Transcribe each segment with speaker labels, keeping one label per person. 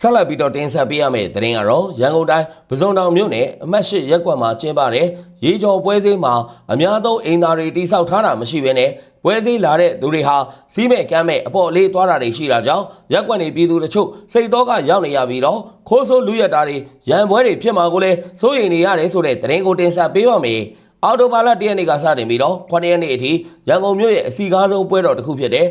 Speaker 1: ဆက်လက်ပြီးတော့တင်ဆက်ပေးရမယ့်သတင်းကတော့ရန်ကုန်တိုင်းပဇွန်တောင်မြို့နယ်အမှတ်၈ရပ်ကွက်မှာကျင်းပတဲ့ရေကျော်ပွဲစည်းမှာအများသုံးအိမ်သားတွေတိစောက်ထားတာမရှိဘဲနဲ့ပွဲစည်းလာတဲ့သူတွေဟာစီးမဲ့ကမ်းမဲ့အပေါ်လေးသွားတာတွေရှိတာကြောင့်ရက်ကွက်နေပြည်သူတို့ချုပ်စိတ်တော့ကရောက်နေရပြီးတော့ခိုးဆိုးလူရက်တာတွေရန်ပွဲတွေဖြစ်မှာကိုလည်းစိုးရိမ်နေရတယ်ဆိုတဲ့သတင်းကိုတင်ဆက်ပေးပါမယ်။အော်တိုဘာလ၁ရက်နေ့ကစတင်ပြီးတော့9ရက်နေ့အထိရန်ကုန်မြို့ရဲ့အစီကားဆုံးပွဲတော်တစ်ခုဖြစ်တဲ့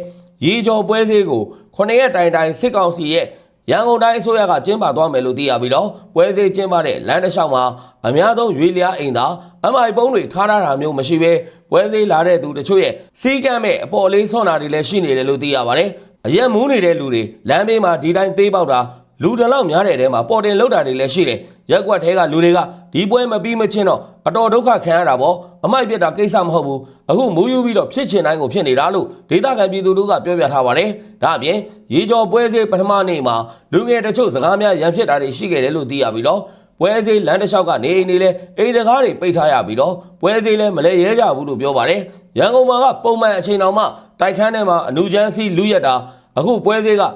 Speaker 1: ရေကျော်ပွဲစည်းကို9ရက်တိုင်တိုင်စစ်ကောင်စီရဲ့ ရန်ကုန်တိုင်းအစိုးရကကျင်းပသွားမယ်လို့သိရပြီးတော့ပွဲစည်းကျင်းပတဲ့လမ်းတစ်လျှောက်မှာအများဆုံးရွေလျားအိမ်သာအမိုင်ပုံးတွေထားထားတာမျိုးမရှိဘဲပွဲစည်းလာတဲ့သူတချို့ရဲ့စီးကမ်းမဲ့အပေါ်လေးဆွမ်းတာတွေလည်းရှိနေတယ်လို့သိရပါတယ်အရက်မူးနေတဲ့လူတွေလမ်းဘေးမှာဒီတိုင်းသေးပေါက်တာ လူတလောက်များတဲ့တဲမှာပေါ်တင်လောက်တာတွေလည်းရှိတယ်ရက်ကွက်ထဲကလူတွေကဒီပွဲမပြီးမချင်းတော့အတော်ဒုက္ခခံရတာပေါ့အမိုက်ပြက်တာကိစ္စမဟုတ်ဘူးအခုမူးယူပြီးတော့ဖြစ်ချင်တိုင်းကိုဖြစ်နေတာလို့ဒေသခံပြည်သူတို့ကပြောပြထားပါတယ်ဒါအပြင်ရေကျော်ပွဲစည်းပထမနေ့မှာလူငယ်တချို့စကားများရန်ဖြစ်တာတွေရှိခဲ့တယ်လို့သိရပြီးတော့ပွဲစည်းလမ်းတစ်လျှောက်ကနေအိမ်တွေလဲအိမ်တကားတွေပိတ်ထားရပြီးတော့ပွဲစည်းလဲမလဲရဲကြဘူးလို့ပြောပါတယ်ရန်ကုန်မှာကပုံမှန်အချိန်တော်မှတိုက်ခန်းထဲမှာအနူချမ်းစီလူရက်တာ အခုပွဲစည်းကည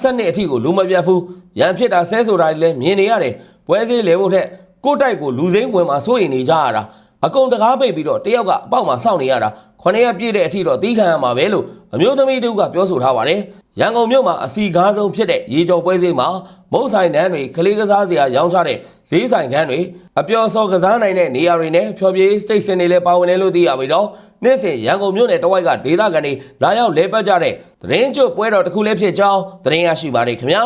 Speaker 1: 7နှစ်အထိကိုလူမပြတ်ဘူးရန်ဖြစ်တာဆဲဆိုတာတွေလည်းမြင်နေရတယ်ပွဲစည်းလဲဖို့ထက်ကိုယ့်တိုက်ကိုလူစိမ့်ဝင်မှာစိုးရိမ်နေကြရတာ အကုန်တကားပိတ်ပြီးတော့တယောက်ကအပေါက်မှာစောင့်နေရတာခொနရက်ပြည့်တဲ့အထိတော့တီးခံရမှာပဲလို့အမျိုးသမီးတို့ကပြောဆိုထားပါတယ်ရန်ကုန်မြို့မှာအစီကားဆုံးဖြစ်တဲ့ရေကျော်ပွဲစည်းမှာမုတ်ဆိုင်တန်းတွေကလေးကစားစရာရောင်းချတဲ့ဈေးဆိုင်ခန်းတွေအပျော်စော်ကစားနိုင်တဲ့နေရာတွေနဲ့ဖျော်ဖြေစတိတ်စင်တွေလည်းပါဝင်တယ်လို့သိရပြီးတော့နေ့စဉ်ရန်ကုန်မြို့နယ်တဝိုက်ကဒေသခံတွေလာရောက်လဲပတ်ကြတဲ့သတင်းကျွတ်ပွဲတော်တစ်ခုလည်းဖြစ်ကြောင်းသတင်းရရှိပါတယ်ခင်ဗျာ